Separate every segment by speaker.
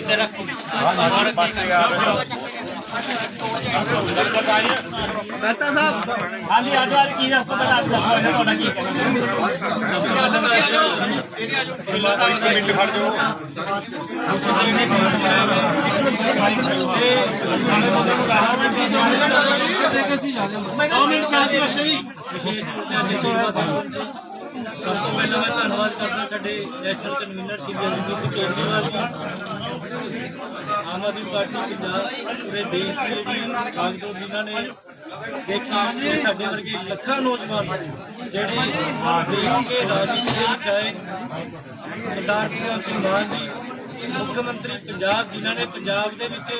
Speaker 1: ਇੱਧਰ ਰੱਖੋ
Speaker 2: ਮਹਿਤਾ ਸਾਹਿਬ
Speaker 3: ਹਾਂਜੀ ਅੱਜ ਅੱਜ ਕੀ ਦੱਸ ਪਹਿਲਾਂ ਅੱਜ ਦੱਸੋ ਤੁਹਾਡਾ ਕੀ ਕਹਿਣਾ ਦੋ ਮਿੰਟ ਸ਼ਾਂਤੀ ਰੱਖੋ ਜੀ
Speaker 4: ਵਿਸ਼ੇਸ਼ ਤੌਰ ਤੇ ਅੱਜ ਦੇਣ ਜੀ ਸਭ ਤੋਂ ਪਹਿਲਾਂ ਮੈਂ ਧੰਨਵਾਦ ਕਰਦਾ ਸਾਡੇ national convener Shri Arvind Kejriwal ji, Aam Aadmi party Punjab ਪੂਰੇ ਦੇਸ਼ ਦੀ ਜਿਹੜੀ ਕਾਗਜ਼ੋਰ ਜਿਨ੍ਹਾਂ ਨੇ ਦੇਖੀ ਕਿ ਸਾਡੇ ਵਰਗੇ ਲੱਖਾਂ ਨੌਜਵਾਨ ਜਿਹੜੇ ਦੇਸ਼ ਦੇ ਰਾਜਨੀਤੀ ਦੇ ਵਿੱਚ ਆਏ, ਸਰਦਾਰ ਭਗਵੰਤ ਸਿੰਘ ਮਾਨ ਜੀ, ਮੁੱਖ ਮੰਤਰੀ ਪੰਜਾਬ ਜਿਨ੍ਹਾਂ ਨੇ ਪੰਜਾਬ ਦੇ ਵਿੱਚ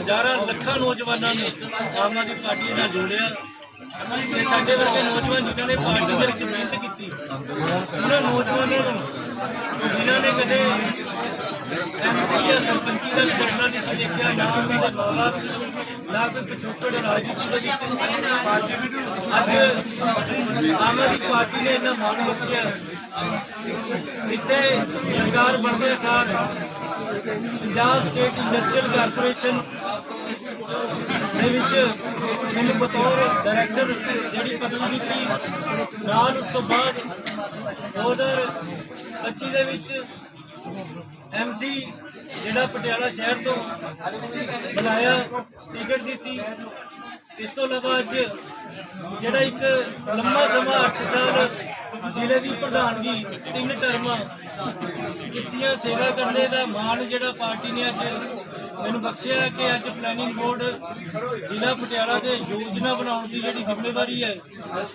Speaker 4: ਹਜ਼ਾਰਾਂ ਲੱਖਾਂ ਨੌਜਵਾਨਾਂ ਨੂੰ ਆਮ ਆਦਮੀ ਪਾਰਟੀ ਨਾਲ ਜੋੜਿਆ ਤੇ ਸਾਡੇ ਵਰਗੇ ਨੌਜਵਾਨ ਜਿਨ੍ਹਾਂ ਨੇ ਪਾਰਟੀ ਦੇ ਵਿੱਚ ਮਿਹਨਤ ਕੀਤੀ, ਉਹਨਾਂ ਨੌਜਵਾਨਾਂ ਨੂੰ, ਜਿਨ੍ਹਾਂ ਨੇ ਕਦੇ ਐਮਸੀ ਜਾਂ ਸਰਪੰਚੀ ਦਾ ਵੀ ਸੁਪਨਾ ਨਹੀਂ ਦੇਖਿਆ ਨਾ ਉਹਨਾਂ ਦੇ ਮਾਵਾ ਨਾ ਕੋਈ ਪਿਛੋਕੜ ਰਾਜਨੀਤੀ ਦੇ ਵਿੱਚ ਅੱਜ ਆਮ ਆਦਮੀ ਪਾਰਟੀ ਨੇ ਇਹਨਾਂ ਮਾਣ ਬਖਸ਼ਿਆ ਇੱਥੇ ਸਰਕਾਰ ਬਣਦੇ ਸਾਰ ਪੰਜਾਬ ਸਟੇਟ ਇੰਡਸਟਰੀਅਲ ਕਾਰਪੋਰੇਸ਼ਨ ਦੇ ਵਿੱਚ ਮੈਨੂੰ ਬਤੌਰ ਡਾਇਰੈਕਟਰ ਜਿਹੜੀ ਪਦਵੀ ਦਿੱਤੀ ਨਾਲ ਉਸ ਤੋਂ ਬਾਅਦ 2025 ਦੇ ਵਿੱਚ ਐਮਸੀ ਜਿਹੜਾ ਪਟਿਆਲਾ ਸ਼ਹਿਰ ਤੋਂ ਬਣਾਇਆ ਟਿਕਟ ਦਿੱਤੀ। ਇਸ ਤੋਂ ਇਲਾਵਾ ਅੱਜ ਜਿਹੜਾ ਇੱਕ ਲੰਮਾ ਸਮਾਂ 8 ਸਾਲ ਜ਼ਿਲ੍ਹੇ ਦੀ ਪ੍ਰਧਾਨਗੀ ਤਿੰਨ ਟਰਮਾਂ ਕੀਤੀਆਂ ਸੇਵਾ ਕਰਨੇ ਦਾ ਮਾਣ ਜਿਹੜਾ ਪਾਰਟੀ ਨੇ ਅੱਜ ਮੈਨੂੰ ਬਖਸ਼ਿਆ ਕਿ ਅੱਜ ਪਲੈਨਿੰਗ ਬੋਰਡ ਜ਼ਿਲ੍ਹਾ ਪਟਿਆਲਾ ਦੇ ਯੋਜਨਾ ਬਣਾਉਣ ਦੀ ਜਿਹੜੀ ਜ਼ਿੰਮੇਵਾਰੀ ਹੈ,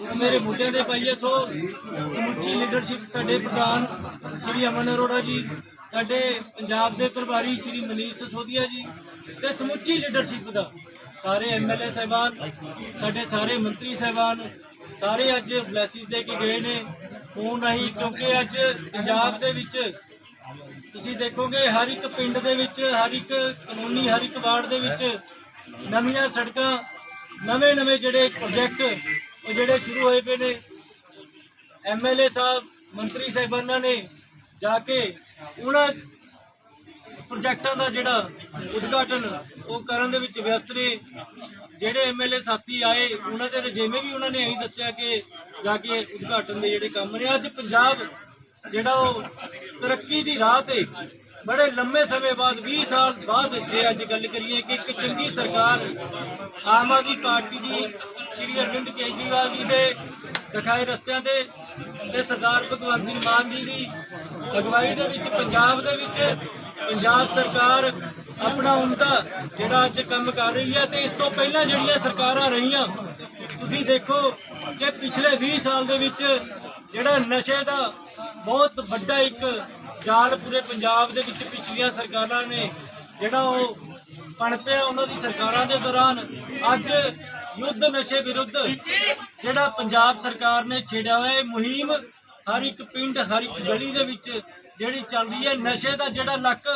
Speaker 4: ਉਹ ਮੇਰੇ ਮੁੱਦਿਆਂ ਦੇ ਪਾਈਏ ਸੋ ਸਮੁੱਚੀ ਲੀਡਰਸ਼ਿਪ ਸਾਡੇ ਪ੍ਰਧਾਨ ਸ਼੍ਰੀ ਅਮਨ ਅਰੋੜਾ ਜੀ, ਸਾਡੇ ਪੰਜਾਬ ਦੇ ਪ੍ਰਭਾਰੀ ਸ਼੍ਰੀ ਮਨੀਸ਼ ਸਸੋਦੀਆ ਜੀ ਤੇ ਸਮੁੱਚੀ ਲੀਡਰਸ਼ਿਪ ਦਾ ਸਾਰੇ ਐਮਐਲਏ ਸਾਹਿਬਾਨ, ਸਾਡੇ ਸਾਰੇ ਮੰਤਰੀ ਸਾਹਿਬਾਨ, ਸਾਰੇ ਅੱਜ ਬਲੇਸਿਸ ਦੇ ਕੇ ਗਏ ਨੇ ਫੋਨ ਰਾਹੀਂ, ਕਿਉਂਕਿ ਅੱਜ ਪੰਜਾਬ ਦੇ ਵਿੱਚ ਤੁਸੀਂ ਦੇਖੋਗੇ ਹਰ ਇੱਕ ਪਿੰਡ ਦੇ ਵਿੱਚ, ਹਰ ਇੱਕ ਕਲੋਨੀ, ਹਰ ਇੱਕ ਵਾਰਡ ਦੇ ਵਿੱਚ ਨਵੀਆਂ ਸੜਕਾਂ, ਨਵੇਂ ਨਵੇਂ ਜਿਹੜੇ ਪ੍ਰੋਜੈਕਟ ਉਹ ਜਿਹੜੇ ਸ਼ੁਰੂ ਹੋਏ ਪਏ ਨੇ। ਐਮਐਲਏ ਸਾਹਿਬ, ਮੰਤਰੀ ਸਾਹਿਬਾਨਾਂ ਨੇ ਜਾ ਕੇ ਉਹਨਾਂ ਪ੍ਰੋਜੈਕਟਾਂ ਦਾ ਜਿਹੜਾ ਉਦਘਾਟਨ ਉਹ ਕਰਨ ਦੇ ਵਿੱਚ ਵਿਅਸਤ ਨੇ। ਜਿਹੜੇ ਐਮਐਲਏ ਸਾਥੀ ਆਏ, ਉਹਨਾਂ ਦੇ ਰਜੇਵੇਂ ਵੀ ਉਹਨਾਂ ਨੇ ਇਹੀ ਦੱਸਿਆ ਕਿ ਜਾ ਕੇ ਉਦਘਾਟਨ ਦੇ ਜਿਹੜੇ ਕੰਮ ਨੇ। ਅੱਜ ਪੰਜਾਬ ਜਿਹੜਾ ਉਹ ਤਰੱਕੀ ਦੀ ਰਾਹ ਤੇ ਬੜੇ ਲੰਮੇ ਸਮੇਂ ਬਾਅਦ 20 ਸਾਲ ਬਾਅਦ ਜੇ ਅੱਜ ਗੱਲ ਕਰੀਏ ਕਿ ਇੱਕ ਚੰਗੀ ਸਰਕਾਰ ਆਮ ਆਦਮੀ ਪਾਰਟੀ ਦੀ, ਸ਼੍ਰੀ ਅਰਵਿੰਦ ਕੇਜਰੀਵਾਲ ਜੀ ਦੇ ਦਿਖਾਏ ਰਸਤਿਆਂ ਤੇ ਤੇ ਸਰਦਾਰ ਭਗਵੰਤ ਸਿੰਘ ਮਾਨ ਜੀ ਦੀ ਅਗਵਾਈ ਦੇ ਵਿੱਚ, ਪੰਜਾਬ ਦੇ ਵਿੱਚ ਪੰਜਾਬ ਸਰਕਾਰ ਆਪਣਾ ਉਮਦਾ ਜਿਹੜਾ ਅੱਜ ਕੰਮ ਕਰ ਰਹੀ ਹੈ ਤੇ ਇਸ ਤੋਂ ਪਹਿਲਾਂ ਜਿਹੜੀਆਂ ਸਰਕਾਰਾਂ ਰਹੀਆਂ, ਤੁਸੀਂ ਦੇਖੋ ਕਿ ਪਿਛਲੇ 20 ਸਾਲ ਦੇ ਵਿੱਚ ਜਿਹੜਾ ਨਸ਼ੇ ਦਾ ਬਹੁਤ ਵੱਡਾ ਇੱਕ ਜਾਲ ਪੂਰੇ ਪੰਜਾਬ ਦੇ ਵਿੱਚ ਪਿਛਲੀਆਂ ਸਰਕਾਰਾਂ ਨੇ ਜਿਹੜਾ ਉਹ ਪਣਪਿਆ ਉਹਨਾਂ ਦੀ ਸਰਕਾਰਾਂ ਦੇ ਦੌਰਾਨ, ਅੱਜ ਯੁੱਧ ਨਸ਼ੇ ਵਿਰੁੱਧ ਜਿਹੜਾ ਪੰਜਾਬ ਸਰਕਾਰ ਨੇ ਛੇੜਿਆ ਹੋਇਆ ਇਹ ਮੁਹਿੰਮ ਹਰ ਇੱਕ ਪਿੰਡ, ਹਰ ਇੱਕ ਗਲੀ ਦੇ ਵਿੱਚ ਜਿਹੜੀ ਚੱਲ ਰਹੀ ਹੈ, ਨਸ਼ੇ ਦਾ ਜਿਹੜਾ ਲੱਕ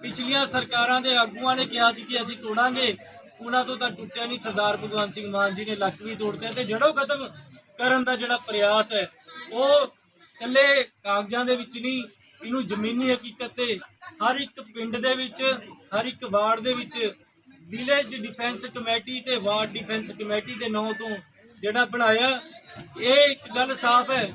Speaker 4: ਪਿਛਲੀਆਂ ਸਰਕਾਰਾਂ ਦੇ ਆਗੂਆਂ ਨੇ ਕਿਹਾ ਸੀ ਕਿ ਅਸੀਂ ਤੋੜਾਂਗੇ, ਉਹਨਾਂ ਤੋਂ ਤਾਂ ਟੁੱਟਿਆ ਨਹੀਂ ਸਰਦਾਰ ਭਗਵੰਤ ਸਿੰਘ ਮਾਨ ਜੀ ਨੇ ਲੱਕ ਵੀ ਤੋੜਦੇ ਤੇ ਜੜੋਂ ਖਤਮ ਕਰਨ ਦਾ ਜਿਹੜਾ ਪ੍ਰਯਾਸ ਹੈ, ਉਹ ਇਕੱਲੇ ਕਾਗਜ਼ਾਂ ਦੇ ਵਿੱਚ ਨਹੀਂ, ਇਹਨੂੰ ਜ਼ਮੀਨੀ ਹਕੀਕਤ ਤੇ ਹਰ ਇੱਕ ਪਿੰਡ ਦੇ ਵਿੱਚ, ਹਰ ਇੱਕ ਵਾਰਡ ਦੇ ਵਿੱਚ ਵਿਲੇਜ ਡਿਫੈਂਸ ਕਮੇਟੀ ਤੇ ਵਾਰਡ ਡਿਫੈਂਸ ਕਮੇਟੀ ਦੇ ਨਾਂ ਤੋਂ ਜਿਹੜਾ ਬਣਾਇਆ, ਇਹ ਇੱਕ ਗੱਲ ਸਾਫ਼ ਹੈ।